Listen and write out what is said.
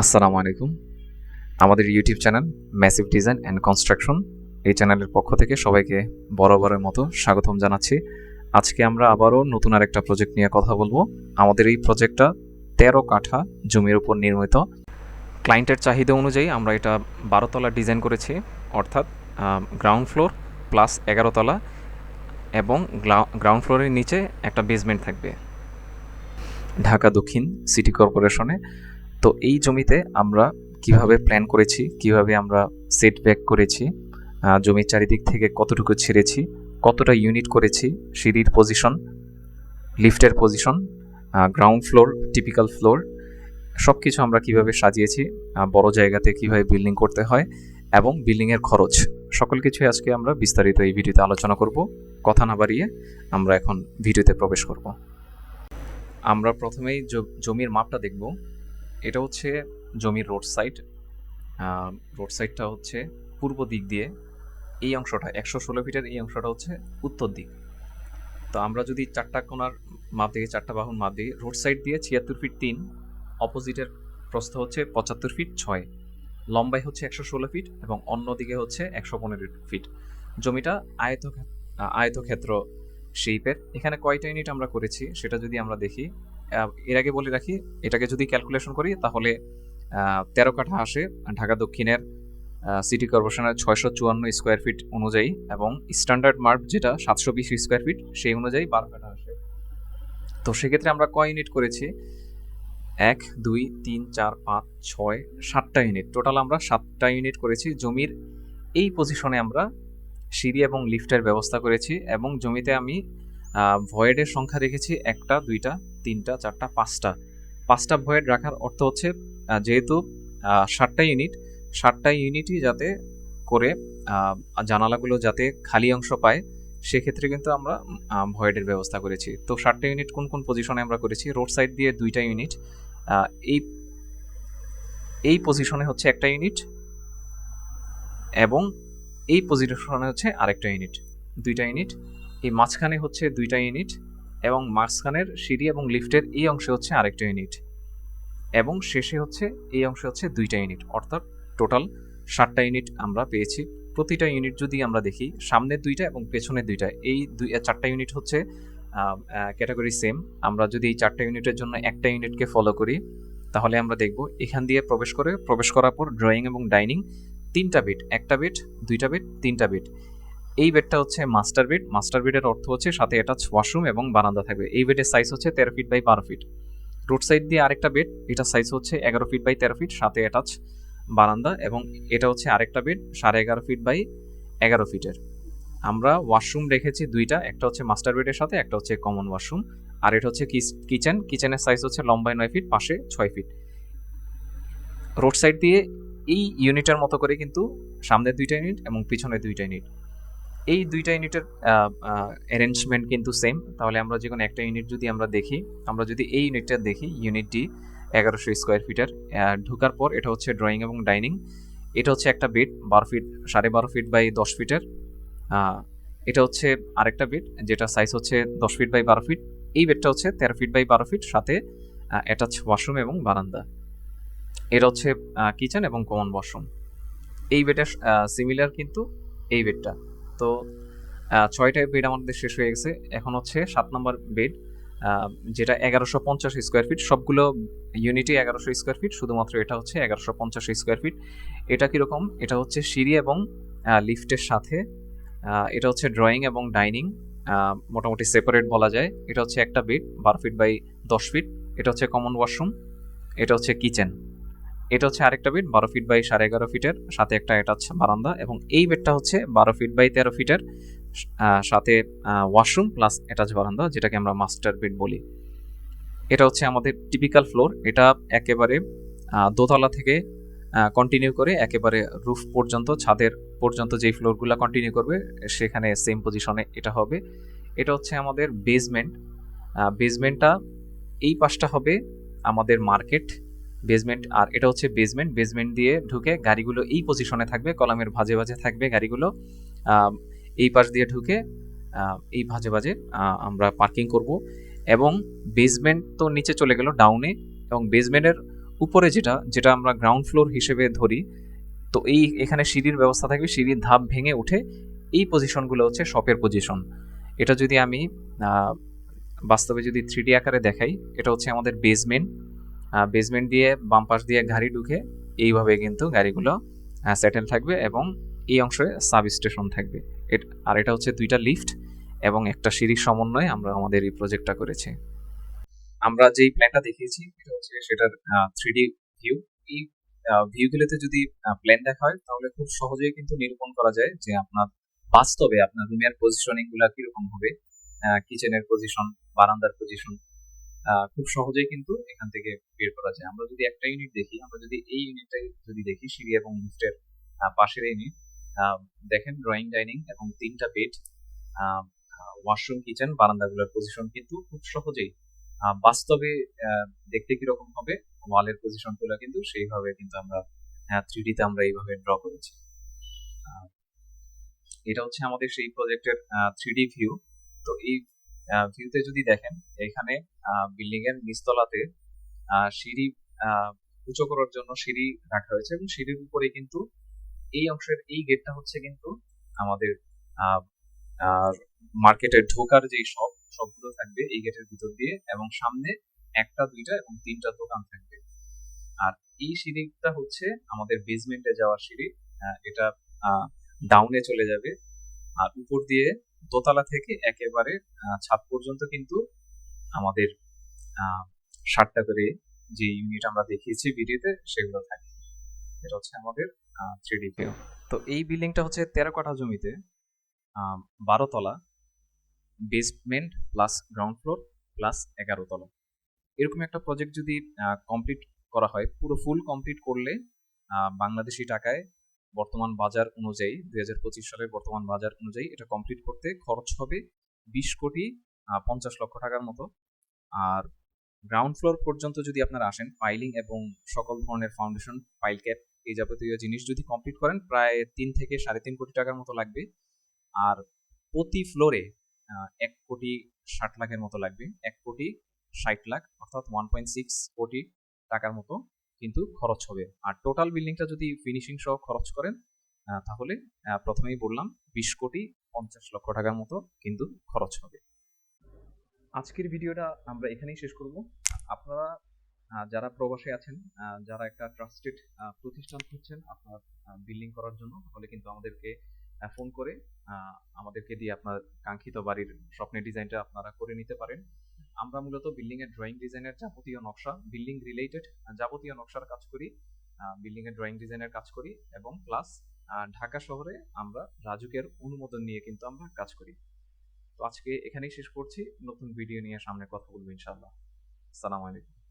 আসসালামু আলাইকুম। আমাদের YouTube channel massive design and construction এই চ্যানেলের পক্ষ থেকে সবাইকে বরাবরের মতো স্বাগতম জানাচ্ছি। আজকে আমরা আবারও নতুন আরেকটা প্রজেক্ট নিয়ে কথা বলব। আমাদের এই প্রজেক্টটা তেরো কাঠা জমির উপর নির্মিত। ক্লায়েন্টের চাহিদা অনুযায়ী আমরা এটা বারোতলা ডিজাইন করেছি, অর্থাৎ গ্রাউন্ড ফ্লোর প্লাস এগারো তলা এবং গ্রাউন্ড ফ্লোরের নিচে একটা বেসমেন্ট থাকবে। ঢাকা দক্ষিণ সিটি কর্পোরেশনে তো এই জমিতে আমরা কীভাবে প্ল্যান করেছি, কীভাবে আমরা সেট ব্যাক করেছি জমির চারিদিক থেকে কতটুকু ছেড়েছি, কতটা ইউনিট করেছি, সিঁড়ির পজিশন লিফটের position ground floor typical floor সব কিছু আমরা কীভাবে সাজিয়েছি বড় জায়গাতে কীভাবে বিল্ডিং করতে হয় এবং বিল্ডিংয়ের খরচ। সকল কিছুই আজকে আমরা বিস্তারিত এই ভিডিওতে আলোচনা করব। কথা না বাড়িয়ে আমরা এখন ভিডিওতে প্রবেশ করব। আমরা প্রথমেই জমির মাপটা দেখব। এটা হচ্ছে জমির রোড সাইড রোড সাইডটা হচ্ছে পূর্ব দিক দিয়ে এই অংশটা, একশো ষোলো ফিটের এই অংশটা হচ্ছে উত্তর দিক। তো আমরা যদি চারটা কোনার মাপ দিই চারটা বাহুর মাপ দিই রোড সাইড দিয়ে ছিয়াত্তর ফিট তিন অপোজিটের প্রস্থ হচ্ছে পঁচাত্তর ফিট ছয় লম্বাই হচ্ছে একশো ষোলো ফিট এবং অন্য দিকে হচ্ছে একশো পনেরো ফিট। জমিটা আয়ত আয়তক্ষেত্র শেপের এখানে কয়টা ইউনিট আমরা করেছি, সেটা যদি আমরা দেখি এর আগে বলে রাখি, এটাকে যদি ক্যালকুলেশন করি, তাহলে তেরো কাঠা আসে ঢাকা দক্ষিণের সিটি কর্পোরেশনের ছয়শো চুয়ান্ন স্কোয়ার ফিট অনুযায়ী এবং স্ট্যান্ডার্ড মার্ক যেটা সাতশো বিশ স্কোয়ার ফিট সেই অনুযায়ী বারো কাঠা আসে। তো সেক্ষেত্রে আমরা কয় ইউনিট করেছি? এক, দুই, তিন, চার, পাঁচ, ছয়, সাতটা ইউনিট টোটাল আমরা সাতটা ইউনিট করেছি। জমির এই পজিশনে আমরা সিঁড়ি এবং লিফটের ব্যবস্থা করেছি এবং জমিতে আমি ভয়েডের সংখ্যা রেখেছি একটা, দুইটা, তিনটা, চারটা, পাঁচটা। পাঁচটা ভয়েড রাখার অর্থ হচ্ছে যেহেতু ষাটটা ইউনিট ষাটটা ইউনিটই যাতে করে জানালাগুলো যাতে খালি অংশ পায়, সেক্ষেত্রে কিন্তু আমরা ভয়েডের ব্যবস্থা করেছি। তো ষাটটা ইউনিট কোন কোন পজিশনে আমরা করেছি? রোড সাইড দিয়ে দুইটা ইউনিট এই এই পজিশনে হচ্ছে একটা ইউনিট এবং এই পজিশনে হচ্ছে আরেকটা ইউনিট দুইটা ইউনিট এই মাঝখানে হচ্ছে দুইটা ইউনিট এবং মাঝখানের সিঁড়ি এবং লিফটের এই অংশে হচ্ছে আরেকটা ইউনিট এবং শেষে হচ্ছে এই অংশে হচ্ছে দুইটা ইউনিট। অর্থাৎ টোটাল সাতটা ইউনিট আমরা পেয়েছি। প্রতিটা ইউনিট যদি আমরা দেখি সামনের দুইটা এবং পেছনের দুইটা, এই দুই চারটা ইউনিট হচ্ছে ক্যাটাগরি সেম। আমরা যদি এই চারটা ইউনিটের জন্য একটা ইউনিটকে ফলো করি, তাহলে আমরা দেখব এখান দিয়ে প্রবেশ করে, প্রবেশ করার পর ড্রয়িং এবং ডাইনিং তিনটা বেড একটা বেড দুইটা বেড তিনটা বেড এই বেডটা হচ্ছে মাস্টার বেড মাস্টার বেডের অর্থ হচ্ছে সাথে অ্যাটাচ ওয়াশরুম এবং বারান্দা থাকবে। এই বেডের সাইজ হচ্ছে তেরো ফিট বাই বারো ফিট রোড সাইড দিয়ে আরেকটা বেড এটা সাইজ হচ্ছে এগারো ফিট বাই তেরো ফিট সাথে অ্যাটাচ বারান্দা এবং এটা হচ্ছে আরেকটা বেড সাড়ে এগারো ফিট বাই এগারো ফিটের আমরা ওয়াশরুম রেখেছি দুইটা, একটা হচ্ছে মাস্টার বেডের সাথে, একটা হচ্ছে কমন ওয়াশরুম আর এটা হচ্ছে কিচেন কিচেনের সাইজ হচ্ছে লম্বায় নয় ফিট পাশে ছয় ফিট রোড সাইড দিয়ে এই ইউনিটের মতো করে কিন্তু সামনের দুইটা ইউনিট এবং পিছনের দুইটা ইউনিট এই দুইটা ইউনিটের অ্যারেঞ্জমেন্ট কিন্তু সেম তাহলে আমরা যে কোনো একটা ইউনিট যদি আমরা দেখি, আমরা যদি এই ইউনিটটা দেখি ইউনিটটি এগারোশো স্কোয়ার ফিটের ঢোকার পর এটা হচ্ছে ড্রয়িং এবং ডাইনিং এটা হচ্ছে একটা বেড বারো ফিট সাড়ে বারো ফিট বাই দশ ফিটের এটা হচ্ছে আরেকটা বেড যেটা সাইজ হচ্ছে দশ ফিট বাই বারো ফিট এই বেডটা হচ্ছে তেরো ফিট বাই বারো ফিট সাথে অ্যাটাচ ওয়াশরুম এবং বারান্দা। এটা হচ্ছে কিচেন এবং কমন ওয়াশরুম এই বেডের সিমিলার কিন্তু এই বেডটা তো ছয়টা বেড আমাদের শেষ হয়ে গেছে। এখন হচ্ছে সাত নম্বর বেড যেটা এগারোশো পঞ্চাশ স্কোয়ার ফিট সবগুলো ইউনিটই এগারোশো স্কোয়ার ফিট শুধুমাত্র এটা হচ্ছে এগারোশো পঞ্চাশ স্কোয়ার ফিট এটা কীরকম? এটা হচ্ছে সিঁড়ি এবং লিফটের সাথে এটা হচ্ছে ড্রয়িং এবং ডাইনিং মোটামুটি সেপারেট বলা যায়। এটা হচ্ছে একটা বেড বারো ফিট বাই দশ ফিট এটা হচ্ছে কমন ওয়াশরুম এটা হচ্ছে কিচেন এটা হচ্ছে আরেকটা বেড বারো ফিট বাই সাড়ে এগারো ফিটের সাথে একটা এটা হচ্ছে বারান্দা এবং এই বেডটা হচ্ছে বারো ফিট বাই তেরো ফিটের সাথে ওয়াশরুম প্লাস অ্যাটাচ বারান্দা, যেটাকে আমরা মাস্টার বেড বলি। এটা হচ্ছে আমাদের টিপিক্যাল ফ্লোর এটা একেবারে দোতলা থেকে কন্টিনিউ করে একেবারে রুফ পর্যন্ত, ছাদের পর্যন্ত যেই ফ্লোরগুলো কন্টিনিউ করবে, সেখানে সেম পজিশনে এটা হবে। এটা হচ্ছে আমাদের বেসমেন্ট বেসমেন্টটা এই পাশটা হবে আমাদের মার্কেট বেসমেন্ট আর এটা হচ্ছে বেসমেন্ট বেসমেন্ট দিয়ে ঢুকে গাড়িগুলো এই পজিশনে থাকবে, কলামের ভাজে ভাজে থাকবে গাড়িগুলো। এই পাশ দিয়ে ঢুকে এই ভাজে ভাজে আমরা পার্কিং করব। এবং বেসমেন্ট তো নিচে চলে গেল ডাউনে এবং বেসমেন্টের উপরে যেটা যেটা আমরা গ্রাউন্ড ফ্লোর হিসেবে ধরি, তো এই এখানে সিঁড়ির ব্যবস্থা থাকবে, সিঁড়ির ধাপ ভেঙে উঠে এই পজিশনগুলো হচ্ছে শপের পজিশন এটা যদি আমি বাস্তবে যদি থ্রি আকারে দেখাই, এটা হচ্ছে আমাদের বেসমেন্ট বেসমেন্ট দিয়ে বাম পাশ দিয়ে গাড়ি ঢুকে এইভাবে কিন্তু গাড়িগুলো সেটেল থাকবে এবং এই অংশে সাব স্টেশন থাকবে আর এটা হচ্ছে দুইটা লিফট এবং একটা সিঁড়ির সমন্বয়ে আমরা আমাদের এই প্রজেক্টটা করেছি। আমরা যেই প্ল্যানটা দেখিয়েছি, এটা হচ্ছে সেটার থ্রি ভিউ এই ভিউগুলোতে যদি প্ল্যান দেখা হয় তাহলে খুব সহজেই কিন্তু নিরূপণ করা যায় যে আপনার বাস্তবে আপনার রুমের পজিশনিংগুলা কীরকম হবে কিচেনের পজিশন বারান্দার পজিশন খুব সহজেই কিন্তু এখান থেকে বের করা যায়। আমরা যদি একটা ইউনিট দেখি, আমরা যদি এই ইউনিটটাই যদি দেখি, সিঁড়ি এবং লিফটের পাশের ইউনিট দেখেন ড্রয়িং ডাইনিং এবং তিনটা বেড ওয়াশরুম কিচেন বারান্দাগুলোর পজিশন কিন্তু খুব সহজেই বাস্তবে দেখতে কীরকম হবে, ওয়ালের পজিশনগুলো কিন্তু সেইভাবে কিন্তু আমরা থ্রি তে আমরা এইভাবে ড্র করেছি। এটা হচ্ছে আমাদের সেই প্রজেক্টের থ্রি ডি ভিউ তো এই ভিউতে যদি দেখেন, এখানে বিল্ডিং এর নিচতলাতে সিঁড়ি উঁচু করার জন্য সিঁড়ি রাখা হয়েছে এবং সিঁড়ির উপরে কিন্তু এই অংশের এই গেটটা হচ্ছে কিন্তু আমাদের মার্কেটে ঢোকার যে সব সবগুলো থাকবে এই গেটের ভিতর দিয়ে এবং সামনে একটা, দুইটা এবং তিনটা দোকান থাকবে। আর এই সিঁড়িটা হচ্ছে আমাদের বেসমেন্টে যাওয়ার সিঁড়ি এটা ডাউনে চলে যাবে। আর উপর দিয়ে দোতলা থেকে একেবারে ছাদ পর্যন্ত কিন্তু আমাদের সাতটা করে যে ইউনিট আমরা দেখিয়েছি ভিডিওতে, সেগুলো থাকে। এটা হচ্ছে আমাদের থ্রি ডি ভিউ তো এই বিল্ডিংটা হচ্ছে তেরো কাঠা জমিতে বারো তলা basement plus ground floor plus এগারো তলা। এরকম একটা প্রজেক্ট যদি কমপ্লিট করা হয়, পুরো ফুল কমপ্লিট করলে বাংলাদেশি টাকায় বর্তমান বাজার অনুযায়ী, দুই হাজার পঁচিশ সালের বর্তমান বাজার অনুযায়ী এটা কমপ্লিট করতে খরচ হবে বিশ কোটি পঞ্চাশ লক্ষ টাকার মতো। আর গ্রাউন্ড ফ্লোর পর্যন্ত যদি আপনারা আসেন পাইলিং এবং সকল ধরনের ফাউন্ডেশন পাইল ক্যাপ এই যাবতীয় জিনিস যদি কমপ্লিট করেন, প্রায় তিন থেকে সাড়ে তিন কোটি টাকার মতো লাগবে। আর প্রতি ফ্লোরে এক কোটি ষাট লাখের মতো লাগবে। এক কোটি ষাট লাখ, অর্থাৎ ওয়ান পয়েন্ট সিক্স কোটি টাকার মতো। কিন্তু খরচ হবে। আর টোটাল বিল্ডিংটা যদি ফিনিশিং সহ খরচ করেন তাহলে প্রথমেই বললাম, বিশ কোটি পঞ্চাশ লক্ষ টাকার মতো কিন্তু খরচ হবে। আজকের ভিডিওটা আমরা এখানেই শেষ করব। আপনারা যারা প্রবাসে আছেন যারা একটা ট্রাস্টেড প্রতিষ্ঠান খুঁজছেন, আপনার বিল্ডিং করার জন্য, তাহলে কিন্তু আমাদেরকে ফোন করে আমাদেরকে দিয়ে আপনার কাঙ্ক্ষিত বাড়ির স্বপ্নের ডিজাইনটা আপনারা করে নিতে পারেন। আমরা মূলত বিল্ডিং এর ড্রয়িং ডিজাইনের যাবতীয় নকশা বিল্ডিং রিলেটেড যাবতীয় নকশার কাজ করি বিল্ডিং এর ড্রয়িং ডিজাইনের কাজ করি এবং প্লাস ঢাকা শহরে আমরা রাজুকের অনুমোদন নিয়ে কিন্তু আমরা কাজ করি। তো আজকে এখানেই শেষ করছি। নতুন ভিডিও নিয়ে সামনে কথা বলব ইনশাআল্লাহ। সালাম আলাইকুম।